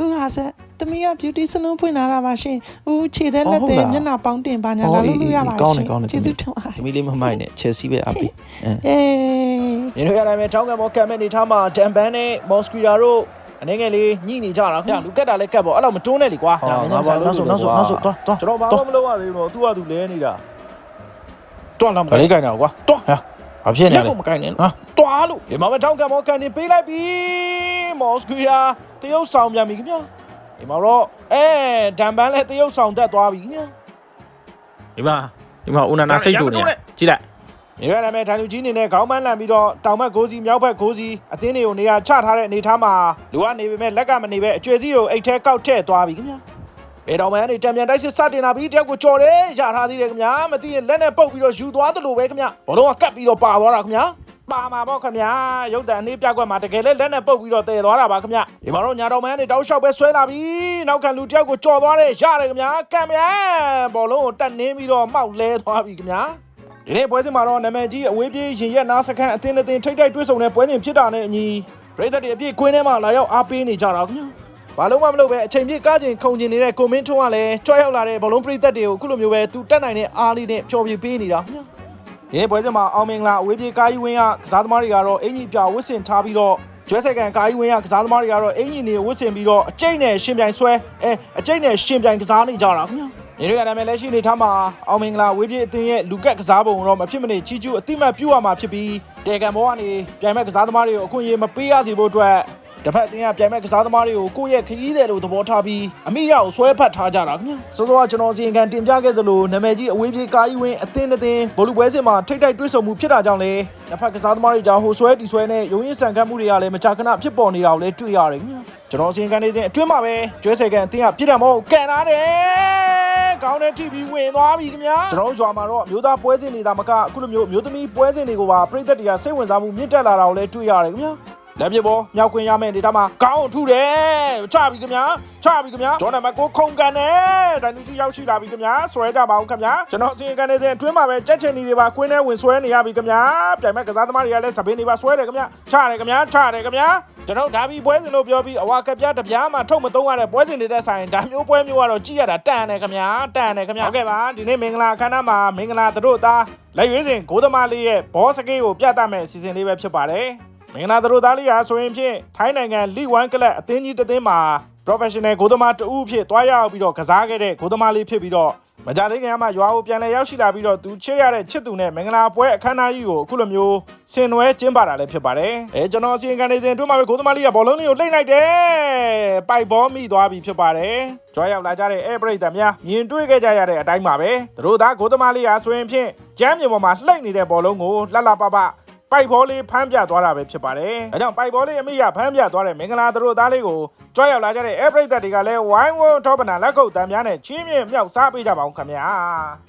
ဦးဟာဆက်သမီးက beauty salon ဖွင့်လာတာပါရှင်ဦးခြေသက်လက်ဟုတ်သေးလားမျက်နှာပေါင်းတင်ပါညာအော်လာလို့လို့ရပါကောင်းရှတယ်င်ကောင်းတယ်ကျေးဇူးတင်ပါသမီးလေးမမိုက်နဲ့ Chelsea ပဲအပီအဲအေးနေတို့ရတိုင်းပဲတောင်းကမောကမ်မဲ့နေထားမှာဒမ်ဘန်နဲ့မော်စကီတာတို့အနေငယ်လေးညှိနေကြတာခင်ဗျလူကက်တာလည်းကက်ပေါ့အဲ့လိုမတွန်းနဲ့လीကွာဟာငါဘာလို့လဲနောက်ဆိုနောက်ဆိုနောက်ဆိုသွားသွားကျွန်တော်ဘာမှမလုပ်ရသေးဘူးတော့သူ့ဟာသူလဲနေတာတွန်းလာမဒါလေးကြိုင်တာကွာတွန်းဟာ ဘာဖြစ်နေလက်လဲကိုမကိုင်နဲ့ဟာတွားလို့ဒီမှာပဲတောင်းကမောကန်နေပေးလိုက်ပြီမော်စကီတာတရုတ်ဆောင်ပြန်ပြီခင်ဗျဒီမှာတော့အဲဒမ်ဘန်လည်းတရုတ်ဆောင်တက်သွားပြီခင်ဗျဒီမှာဒီမှာဦးနာနာစိတ်တူနေကြည့်လိုက်နေရတဲ့မဲ့ဒိုင်လူကြီးအနေနဲ့ခေါင်းမန်းလန်ပြီးတော့တောင်ဘက်ဂိုးစီမြောက်ဘက်ဂိုးစီအသင်းတွေကိုနေရာချထားတဲ့အနေထားမှာလူကနေပေမဲ့လက်ကမနေပဲအကျွေစီကိုအိတ်ထဲကောက်ထည့်သွားပြီခင်ဗျာ ဘယ်တော်မှန်းနေတံပြန်တိုက်စစ်စတင်လာပြီးတယောက်ကိုကြော်တယ်ရထားသေးတယ်ခင်ဗျာမသိရင်လက်နဲ့ပုတ်ပြီးတော့ယူသွားသလိုပဲခင်ဗျာဘောလုံးကကတ်ပြီးတော့ပါသွားတာခင်ဗျာပါမှာပေါ့ခင်ဗျာရုပ်တံအနေပြကွက်မှာတကယ်လဲလက်နဲ့ပုတ်ပြီးတော့တည်သွားတာပါခင်ဗျာဒီမှာတော့ညာတော်မန်းနေတောက်လျှောက်ပဲဆွဲလာပြီနောက်ခံလူတယောက်ကိုကြော်သွားတယ်ရတယ်ခင်ဗျာကံမြန်ဘောလုံးကိုတက်နင်းပြီးတော့မှောက်လဲသွားပြီခင်ဗျာဒီနေ့ပွဲစဉ်မှာတော့နာမည်ကြီးအဝေးပြေးရင်ရက်နာစခန်းအသင်းအသင်းထိတ်ထိတ်တွဲဆုံတဲ့ပွဲစဉ်ဖြစ်တာနဲ့အညီပြည်သက်တွေအပြည့်ကွင်းထဲမှာလာရောက်အားပေးနေကြတာခင်ဗျာ ဘာလို့မှမလုပ်ပဲအချိန်ပြည့်ကားချိန်ခုံကျင်နေတဲ့ကိုမင်းထွန်းကလည်းကြွရောက်လာတဲ့ဘလုံးပြည်သက်တွေကိုအခုလိုမျိုးပဲသူတက်နိုင်တဲ့အားလေးနဲ့ပျော်ပြပေးနေတာခင်ဗျာဒီနေ့ပွဲစဉ်မှာအောင်မင်္ဂလာအဝေးပြေးကားကြီးဝင်းကကစားသမားတွေကတော့အင်ကြီးပြဝစ်စင်ထားပြီးတော့ကျွဲဆက်ကန်ကားကြီးဝင်းကကစားသမားတွေကတော့အင်ကြီးနေဝစ်စင်ပြီးတော့အကျိတ်နဲ့ရှင်ပြိုင်ဆွဲအဲအကျိတ်နဲ့ရှင်ပြိုင်ကစားနေကြတာခင်ဗျာနေရရနာမည်လက်ရှိနေထားမှာအောင်မင်္ဂလာဝေးပြေးအသင်းရဲ့လူကက်ကစားပုံတော့မဖြစ်မနေချီကျူးအတိမတ်ပြုတ်ရမှာဖြစ်ပြီးတေကန်ဘောကနေပြိုင်မဲ့ကစားသမားတွေကိုအခွင့်အရေးမပေးရစီဖို့အတွက် တစ်ဖက်အသင်းကပြိုင်မဲ့ကစားသမားတွေကိုကိုယ့်ရဲ့ခရီးသည်လို့သဘောထားပြီးအမိရကိုဆွဲဖတ်ထားကြတာခင်ဗျာစောစောကကျွန်တော်စီရင်ခံတင်ပြခဲ့သလိုနာမည်ကြီးအဝေးပြေးကားကြီးဝင်းအသင်းအသင်းဘောလူပွဲစဉ်မှာထိတ်ထိတ်တွဲဆုံမှုဖြစ်တာကြောင့်လေတစ်ဖက်ကစားသမားတွေကြောင့်ဟိုဆွဲတီဆွဲနဲ့ရုံရင်းဆန်ခတ်မှုတွေကလည်းမကြာခဏဖြစ်ပေါ်နေတာကိုလည်းတွေ့ရတယ်ခင်ဗျာကျွန်တော်စီရင်ခံနေစဉ်အတွင်းမှာပဲကျွဲဆယ်ကန်အသင်းကပြည်တယ်မို့ကန်လာတယ်ကောင်းတဲ့ TV ဝင်သွားပြီခင်ဗျာကျွန်တော်တို့ရွာမှာတော့မျိုးသားပွဲစဉ်နေတာမကအခုလိုမျိုးမျိုးသမီးပွဲစဉ်တွေကိုပါပြည်သက်တွေကစိတ်ဝင်စားမှုမြင့်တက်လာတာကိုလည်းတွေ့ရတယ်ခင်ဗျာ လက်ပြပေါ်မြောက်ခွင်ရမယ့်ဒေတာမှာကောင်းထုတယ်ချပြီခင်ဗျာချပြီခင်ဗျာဂျော်နံပါတ်ကိုခုံကန်တယ်ဒိုင်နီကြီးရောက်ရှိလာပြီခင်ဗျာဆွဲကြပါအောင်ခင်ဗျာကျွန်တော်အစီအကန်နေစဉ်အတွင်းမှာပဲကြက်ချင်နေတွေပါကွင်းထဲဝင်ဆွဲနေရပြီခင်ဗျာပြိုင်မဲ့ကစားသမားတွေကလည်းစပင်းတွေပါဆွဲတယ်ခင်ဗျာချတယ်ခင်ဗျာချတယ်ခင်ဗျာကျွန်တော်ဒါဘီပွဲစဉ်လို့ပြောပြီးအဝါကပြတပြားမှာထုတ်မသုံးရတဲ့ပွဲစဉ်တွေတဲ့ဆိုင်ဒါမျိုးပွဲမျိုးကတော့ကြည့်ရတာတန်တယ်ခင်ဗျာတန်တယ်ခင်ဗျာဟုတ်ကဲ့ပါဒီနေ့မင်္ဂလာအခမ်းအနားမှာမင်္ဂလာတို့သားလက်ရွေးစဉ်ဂိုးသမားလေးရဲ့ဘောစကေးကိုပြသမဲ့အစီအစဉ်လေးပဲဖြစ်ပါတယ် မင်္ဂလာတို့သားလေးဟာဆိုရင်ဖြင့်ထိုင်းနိုင်ငံလီဝမ်ကလပ်အသင်းကြီးတစ်သင်းမှာ professional ဂိုးသမားတဦးဖြစ်သွားရောက်ပြီးတော့ကစားခဲ့တဲ့ဂိုးသမားလေးဖြစ်ပြီးတော့မကြသေးခင်ကမှရွာကိုပြန်လည်ရောက်ရှိလာပြီးတော့သူချစ်ရတဲ့ချစ်သူနဲ့မင်္ဂလာပွဲအခမ်းအနားကြီးကိုအခုလိုမျိုးဆင်နွှဲကျင်းပတာလည်းဖြစ်ပါတယ်။အဲကျွန်တော်အစီအကံနေစဉ်အတွင်းမှာပဲဂိုးသမားလေးကဘောလုံးလေးကိုလှိမ့်လိုက်တယ်။ပိုက်ဘောမိသွားပြီဖြစ်ပါတယ်။ကြွားရောက်လာကြတဲ့အဲပရိသတ်များမြင်တွေ့ခဲ့ကြရတဲ့အတိုင်းပါပဲ။သူတို့သားဂိုးသမားလေးဟာဆိုရင်ဖြင့်ကျမ်းမြေပေါ်မှာလှိမ့်နေတဲ့ဘောလုံးကိုလှလှပပ ပိုက်ဘောလေးဖမ်းပြသွားတာပဲဖြစ်ပါတယ်။အဲကြောင့်ပိုက်ဘောလေးအမိရဖမ်းပြသွားတဲ့မင်္ဂလာသူတို့သားလေးကိုကြွားရောက်လာကြတဲ့အဲပရိသတ်တွေကလည်းဝိုင်းဝန်းထောပနာလက်ခုပ်တံများနဲ့ချင်းမြင့်မြောက်စားပေးကြပါအောင်ခင်ဗျာ။